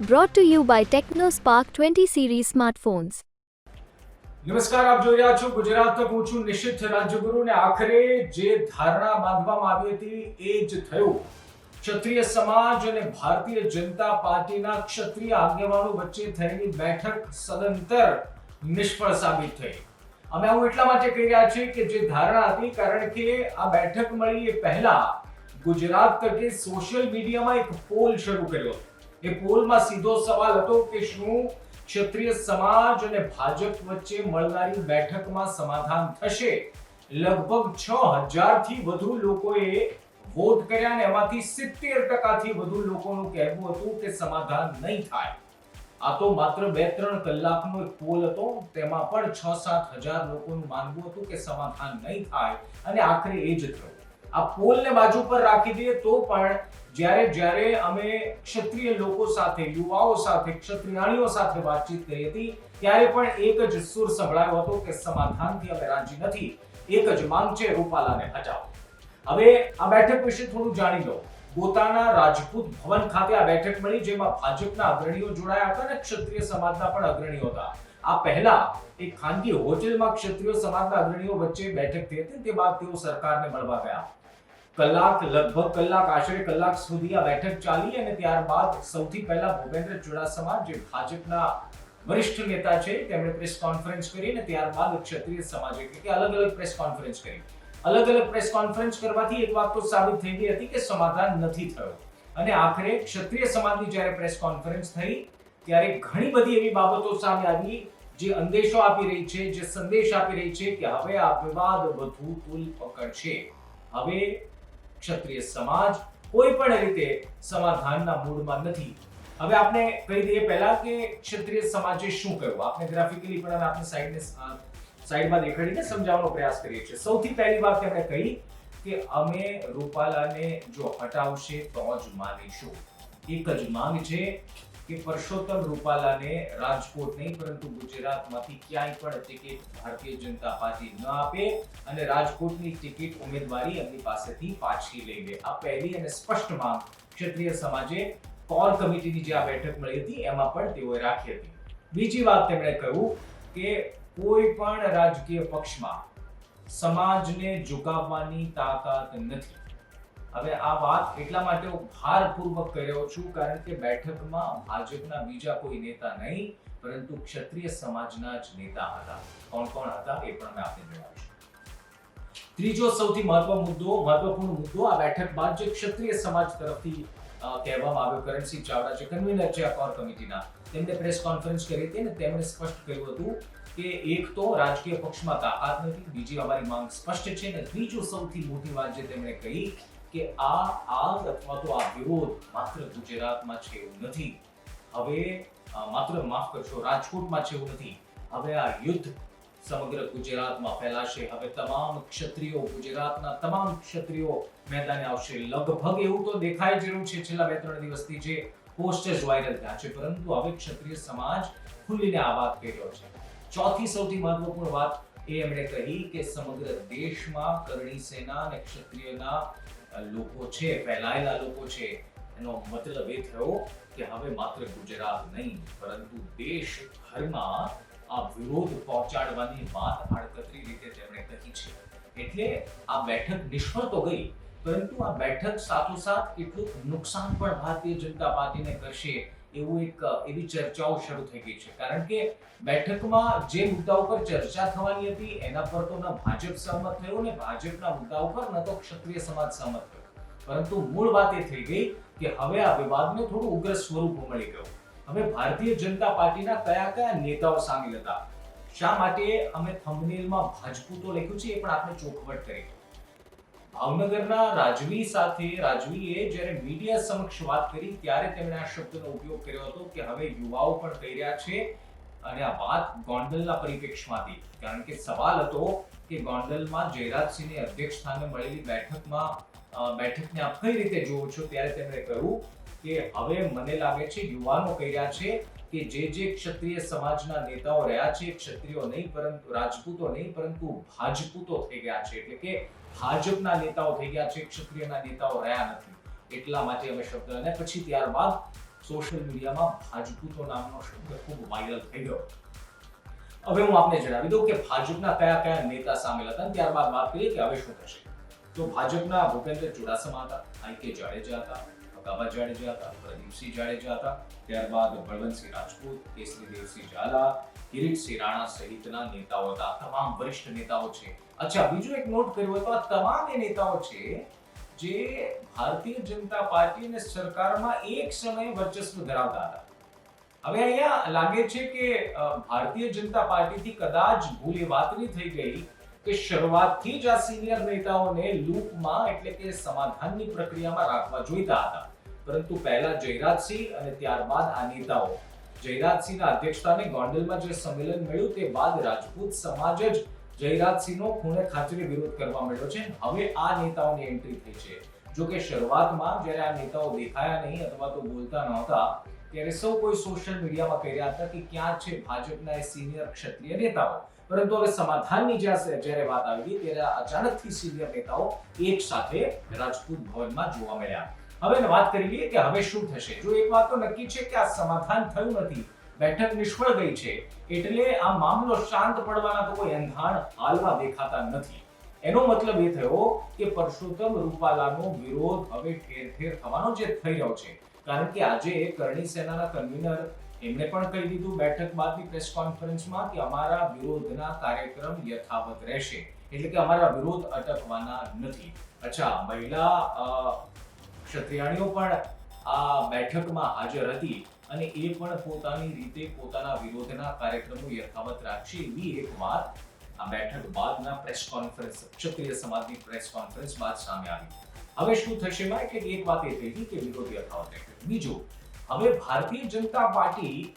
Brought to you by TechnoSpark 20 series smartphones. નમસ્કાર, આપ જોઈ રહ્યા છો ગુજરાત તક હું છું નિશ્ચિત રાજ્યગુરુ ને આખરે જે ધારણા બાંધવામાં આવી હતી એ જ થયું. ક્ષત્રિય સમાજ અને ભારતીય જનતા પાર્ટીના ક્ષત્રિય આગેવાનો વચ્ચે થયેલી બેઠક સદંતર નિષ્ફળ સાબિત થઈ. અમે આવું એટલા માટે કહી રહ્યા છીએ કે જે ધારણા હતી, કારણ કે આ બેઠક મળી એ પહેલા ગુજરાત તકે સોશિયલ મીડિયામાં એક પોલ શરૂ કર્યો હતો. એ પોલમાં સીધો સવાલ હતો કે શું ક્ષત્રિય સમાજ અને ભાજપ વચ્ચે મળનારી બેઠકમાં સમાધાન થશે? લગભગ છ હજારથી વધુ લોકોએ વોટ કર્યા અને એમાંથી સિત્તેર ટકાથી વધુ લોકોનું કહેવું હતું કે સમાધાન નહીં થાય. આ તો માત્ર બે ત્રણ કલાકનો એક પોલ હતો. તેમાં પણ છ સાત હજાર લોકોનું માનવું હતું કે સમાધાન નહીં થાય. અને આખરે એ જ થયું. આ પોલને બાજુ પર રાખી દઈએ તો પણ જ્યારે જ્યારે અમે ક્ષત્રિય લોકો સાથે, યુવાઓ સાથે, ક્ષત્રિયાણીઓ સાથે વાતચીત કરી હતી, ત્યારે પણ એક જ સુર સંભળાયો હતો કે સમાધાનથી અમે રાજી નથી. એક જ માંગ છે રૂપાલાને હટાવો હવે આ બેઠક વિશે થોડું જાણી લો. પોતાના રાજપૂત ભવન ખાતે આ બેઠક મળી, જેમાં ભાજપના અગ્રણીઓ જોડાયા હતા અને ક્ષત્રિય સમાજના પણ અગ્રણીઓ હતા. આ પહેલા એક ખાનગી હોટેલમાં ક્ષત્રિય સમાજના અગ્રણીઓ વચ્ચે બેઠક થઈ હતી તે બાદ તેઓ સરકારને મળવા ગયા. કલાક, લગભગ કલાક આશરે કલાક સુધી આ બેઠક ચાલી અને ત્યારબાદ સૌથી પહેલા ભૂપેન્દ્ર ચુડાસમા, જે ભાજપના વરિષ્ઠ નેતા છે, તેમણે પ્રેસ કોન્ફરન્સ કરી અને ત્યારબાદ ક્ષત્રિય સમાજ એટલે કે અલગ અલગ પ્રેસ કોન્ફરન્સ કરી. અલગ અલગ પ્રેસ કોન્ફરન્સ કરવાથી એક વાત તો સાબિત થઈ ગઈ હતી કે સમાધાન નથી થયો. અને આખરે ક્ષત્રિય સમાજની જ્યારે પ્રેસ કોન્ફરન્સ થઈ, ત્યારે ઘણી બધી એવી બાબતો સામે આવી, જે અંદેશો આપી રહી છે, જે સંદેશ આપી રહી છે કે હવે આ વિવાદ વધુ પકડ પકડશે. હવે ક્ષત્રિય સમાજ કોઈ પણ રીતે સમાધાનના મૂડમાં નથી. હવે આપણે કહી દઈએ પહેલા કે ક્ષત્રિય સમાજે શું કહ્યું આપણે ગ્રાફિકલી પણ આપણે સાઈડને સાઈડમાં દેખાડીને સમજાવવાનો પ્રયાસ કરીએ છીએ. સૌથી પહેલી વાત તેમણે કહી કે અમે રૂપાલાને જો હટાવશે તો જ માનીશું. એક જ માંગ છે કે પરસોત્તમ રૂપાલાને રાજકોટ નહીં, પરંતુ ગુજરાતમાંથી ક્યાંય પણ ટિકિટ ભારતીય જનતા પાર્ટી ન આપે અને રાજકોટની ટિકિટ ઉમેદવારી એમની પાસેથી પાછી લઈ લે. આ પહેલી અને સ્પષ્ટ માંગ ક્ષત્રિય સમાજે કોર કમિટીની જે આ બેઠક મળી હતી, એમાં પણ તેઓએ રાખી હતી. બીજી વાત તેમણે કહ્યું કે કોઈ પણ રાજકીય પક્ષમાં સમાજને ઝુકાવવાની તાકાત નથી. હવે આ વાત એટલા માટે હું ભારપૂર્વક કહી છું, કારણ કે બેઠકમાં ભાજપના બીજા કોઈ નેતા નહીં, પરંતુ ક્ષત્રિય સમાજના જ નેતા હતા. કોણ કોણ હતા એ પણ મેં આપને જણાવીશું. ત્રીજો સૌથી મહત્વ મુદ્દો, મહત્વપૂર્ણ મુદ્દો આ બેઠક બાદ જે ક્ષત્રિય સમાજ તરફથી કહેવામાં આવ્યો. કરણસિંહ ચાવડા જે કન્વીનર છે આ કોર કમિટીના તેમણે પ્રેસ કોન્ફરન્સ કરી હતી અને તેમણે સ્પષ્ટ કર્યું હતું કે એક તો રાજકીય પક્ષમાં તાકાત નથી, બીજી અમારી માંગ સ્પષ્ટ છે અને ત્રીજું સૌથી મોટી વાત જે તેમણે કહી કે આ આગ અથવા તો આ વિરોધ માત્ર ગુજરાતમાં છે એવું નથી. હવે માત્ર માફ કરશો, રાજકોટમાં છે એવું નથી. હવે આ યુદ્ધ સમગ્ર ગુજરાતમાં ફેલાશે. હવે તમામ ક્ષત્રિયો, ગુજરાતના તમામ ક્ષત્રિયો મેદાને આવશે. લગભગ એવું તો દેખાઈ જ રહ્યું છે છેલ્લા બે ત્રણ દિવસથી જે પોસ્ટર્સ વાયરલ થયા છે. પરંતુ હવે ક્ષત્રિય સમાજ ખુલીને આ વાત કહી રહ્યો છે. ચોથી સૌથી મહત્વપૂર્ણ વાત એ એમણે કહી કે સમગ્ર દેશમાં કરણી સેના અને ક્ષત્રિયના લોકો છે, ફેલાયેલા લોકો છે, એનો મતલબ એ થયો કે હવે માત્ર ગુજરાત નહીં, પરંતુ દેશભરમાં આ વિરોધ પહોંચાડવાની વાત આડકતરી રીતે તેમણે કહી છે. એટલે આ બેઠક નિષ્ફળ તો ગઈ, પરંતુ આ બેઠક સાથોસાથ કેટલું નુકસાન પણ ભારતીય જનતા પાર્ટીને કરશે એવું એક એવી ચર્ચાઓ શરૂ થઈ ગઈ છે. કારણ કે બેઠકમાં જે મુદ્દાઓ પર ચર્ચા થવાની હતી, એના પર તો ન ભાજપ સહમત થયો ને ભાજપના મુદ્દા ઉપર ન તો ક્ષત્રિય સમાજ સહમત થયો. પરંતુ મૂળ વાત એ થઈ ગઈ કે હવે આ વિવાદને થોડું ઉગ્ર સ્વરૂપ મળી ગયું. હવે ભારતીય જનતા પાર્ટીના કયા કયા નેતાઓ સામેલ હતા? શા માટે અમે થંબનેલમાં ભાજપૂતો લખ્યું છે એ પણ આપણે ચોખવટ કરી. ભાવનગરના રાજવી સાથે, રાજવીએ જ્યારે મીડિયા સમક્ષ વાત કરી, ત્યારે તેમણે આ શબ્દનો ઉપયોગ કર્યો હતો કે હવે યુવાઓ પણ કહી રહ્યા છે અને આ વાત ગોંડલના પરિપ્રેક્ષમાંથી કારણ કે સવાલ હતો કે ગોંડલમાં જયરાજસિંહને અધ્યક્ષ સ્થાને મળેલી બેઠકમાં બેઠકને આપ કઈ રીતે જોવો છો? ત્યારે તેમણે કહ્યું કે હવે મને લાગે છે યુવાનો કહી રહ્યા છે કે જે જે ક્ષત્રિય સમાજના નેતાઓ રહ્યા છે, ક્ષત્રિયો નહીં, પરંતુ રાજપૂતો નહીં, પરંતુ ભાજપૂતો થઈ ગયા છે. એટલે કે ભાજપના નેતાઓ થઈ ગયા છે, ક્ષત્રિયના નેતાઓ રહ્યા નથી. એટલા માટે અમે શબ્દ અને પછી ત્યારબાદ સોશિયલ મીડિયામાં ભાજપૂતો નામનો શબ્દ ખૂબ વાયરલ થઈ ગયો. હવે હું આપને જણાવી દઉં કે ભાજપના કયા કયા નેતા સામેલ હતા ત્યારબાદ વાત કરીએ કે હવે શું થશે. તો ભાજપના ભૂપેન્દ્ર ચુડાસમા હતા, આઈ કે જાડેજા હતા અગાબા જાડેજા હતા પ્રદીપસિંહ જાડેજા હતા, ત્યારબાદ બળવંતસિંહ રાજપૂત કેસરી દેવસિંહ ઝાલા, કિરીટસિંહ રાણા સહિતના નેતાઓ હતા. તમામ વરિષ્ઠ નેતાઓ છે. અચ્છા, બીજું એક નોટ કર્યું હોય આ તમામ નેતાઓ છે જે ભારતીય જનતા પાર્ટી અને સરકારમાં એક સમયે વર્ચસ્વ ધરાવતા હતા. હવે અહીંયા લાગે છે કે ભારતીય જનતા પાર્ટીથી કદાચ ભૂલ એ વાતની થઈ ગઈ કે શરૂઆતથી જ આ સિનિયર નેતાઓને લૂપમાં એટલે કે સમાધાનની પ્રક્રિયામાં રાખવા જોઈતા હતા. પરંતુ પહેલા જયરાજસિંહ અને ત્યારબાદ આ નેતાઓ. જયરાજસિંહના અધ્યક્ષતાને ગોંડલમાં જે સંમેલન મળ્યું તે બાદ રાજપૂત સમાજ જ જયરાજસિંહનો ખૂણે ખાચરે વિરોધ કરવા માંડ્યો છે. હવે આ નેતાઓની એન્ટ્રી થઈ છે. જો કે શરૂઆતમાં જ્યારે આ નેતાઓ દેખાયા નહીં અથવા તો બોલતા નહોતા, ત્યારે સૌ કોઈ સોશિયલ મીડિયામાં કહી રહ્યા હતા કે ક્યાં છે ભાજપના એ સિનિયર ક્ષત્રિય નેતાઓ. પરંતુ હવે સમાધાનની જ્યાં જ્યારે વાત આવી ત્યારે અચાનકથી સિનિયર નેતાઓ એક સાથે રાજપૂત ભવનમાં જોવા મળ્યા. હવે વાત કરી લઈએ કે હવે શું થશે? જો એક વાત તો નક્કી છે કે આ સમાધાન થયું નથી, બેઠક નિષ્ફળ ગઈ છે, એટલે આ મામલો શાંત પડવાના તો કોઈ એંધાણ હાલમાં દેખાતા નથી. એનો મતલબ એ થયો કે પરસોત્તમ રૂપાલાનો વિરોધ હવે ઠેર ઠેર થવાનો જે થઈ રહ્યો છે. કારણ કે આજે કરણી સેનાના કન્વીનર એમને પણ કહી દીધું બેઠક બાદની પ્રેસ કોન્ફરન્સમાં કે અમારા વિરોધના કાર્યક્રમ યથાવત રહેશે. એટલે કે અમારા વિરોધ અટકવાના નથી. અચ્છા, મહિલા ક્ષત્રિયાણીઓ પણ આ બેઠકમાં હાજર હતી અને એ પણ પોતાની રીતે પોતાના વિરોધના કાર્યક્રમો યથાવત રાખશે એવી એક વાત આ બેઠક બાદના પ્રેસ કોન્ફરન્સ, ક્ષત્રિય સમાજની પ્રેસ કોન્ફરન્સ બાદ સામે આવી. હવે શું થશે એમાં કે એક વાત એ થઈ કે વિરોધ યથાવત રહેશે બીજું, હવે ભારતીય જનતા પાર્ટી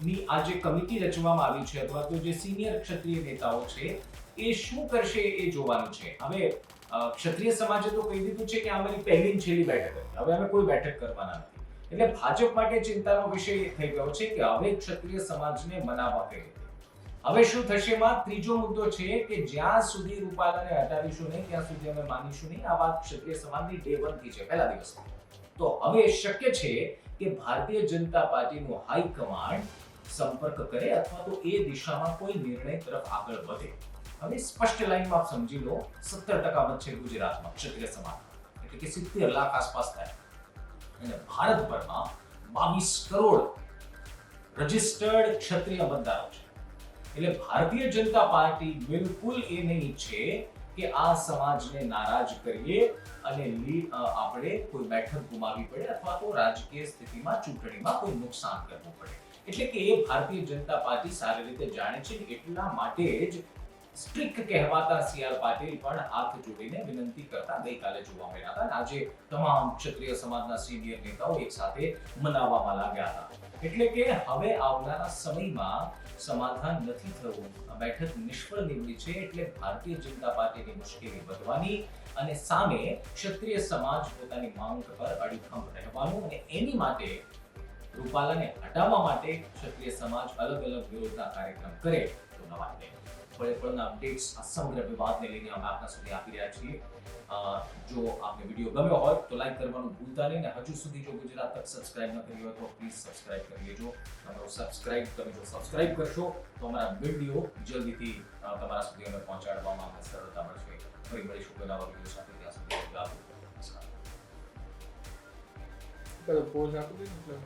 ની આ જે કમિટી રચવામાં આવી છે અથવા તો જે સિનિયર ક્ષત્રિય નેતાઓ છે, એ શું કરશે એ જોવાનું છે. હવે ક્ષત્રિય સમાજે તો કહી દીધું છે કે અમારી પહેલી છેલ્લી બેઠક હતી. હવે અમે કોઈ બેઠક કરવાના નથી. એટલે ભાજપ માટે ચિંતાનો વિષય એ થઈ ગયો છે કે હવે ક્ષત્રિય સમાજને મનાવવા રીતે હવે શું થશે માં? ત્રીજો મુદ્દો છે કે જ્યાં સુધી રૂપાલાને હટાવીશું નહીં, ત્યાં સુધી અમે માનીશું નહીં. આ વાત ક્ષત્રિય સમાજની ડે વનથી છે, પહેલા દિવસ. તો હવે શક્ય છે કે ભારતીય જનતા પાર્ટીનું હાઈકમાન્ડ સંપર્ક કરે અથવા તો એ દિશામાં કોઈ નિર્ણય તરફ આગળ વધે. હવે સ્પષ્ટ લાઈનમાં આપ સમજી લો, સત્તર ટકા વચ્ચે ગુજરાતમાં ક્ષત્રિય સમાજ. એટલે કે સિત્તેર લાખ આસપાસ થાય. અને ભારતભરમાં બાવીસ કરોડ રજિસ્ટર્ડ ક્ષત્રિય મતદારો છે. એટલે ભારતીય જનતા પાર્ટી બિલકુલ એ નહીં છે કે આ સમાજને નારાજ કરીએ અને આપણે કોઈ બેઠક ગુમાવી પડે અથવા તો રાજકીય સ્થિતિમાં, ચૂંટણીમાં કોઈ નુકસાન કરવું પડે. એટલે કે એ ભારતીય જનતા પાર્ટી સારી રીતે જાણે છે એટલા માટે જ સ્ટ્રિક્ટ કહેવાતા સી આર પાટીલ પણ હાથ જોડીને વિનંતી કરતા ગઈકાલે જોવા મળ્યા હતા. અને આજે તમામ ક્ષત્રિય સમાજના સિનિયર નેતાઓ એક સાથે મનાવવામાં લાગ્યા હતા. એટલે કે હવે આવનારા સમયમાં સમાધાન નથી થયું આ બેઠક નિષ્ફળ નીવડી છે એટલે ભારતીય જનતા પાર્ટીની મુશ્કેલી વધવાની અને સામે ક્ષત્રિય સમાજ પોતાની માંગ પર અડીખમ રહેવાનું અને એની માટે રૂપાલાને હટાવવા માટે ક્ષત્રિય સમાજ અલગ અલગ વિરોધના કાર્યક્રમ કરે તો નવા નહીં પળે પળના અપડેટ્સ આ સમગ્ર વિવાદને લઈને અમે આપના સુધી આપી રહ્યા છીએ. જો આપને વીડિયો ગમ્યો હોય તો લાઈક કરવાનું ભૂલતા નહીં ને હજુ સુધી જો ગુજરાત તક સબસ્ક્રાઇબ ન કરી હોય તો પ્લીઝ સબસ્ક્રાઇબ કરી લેજો. તમારો સબસ્ક્રાઇબ તમે જો સબસ્ક્રાઇબ કરશો તો અમારા વીડિયો જલ્દીથી તમારા સુધી અમે પહોંચાડવામાં અમે સરળતા મળશે. ફરી મળીશું નવા વીડિયો સાથે. ત્યાં સુધી આપો. નમસ્કાર. પેલો પોઝ આપી દે ને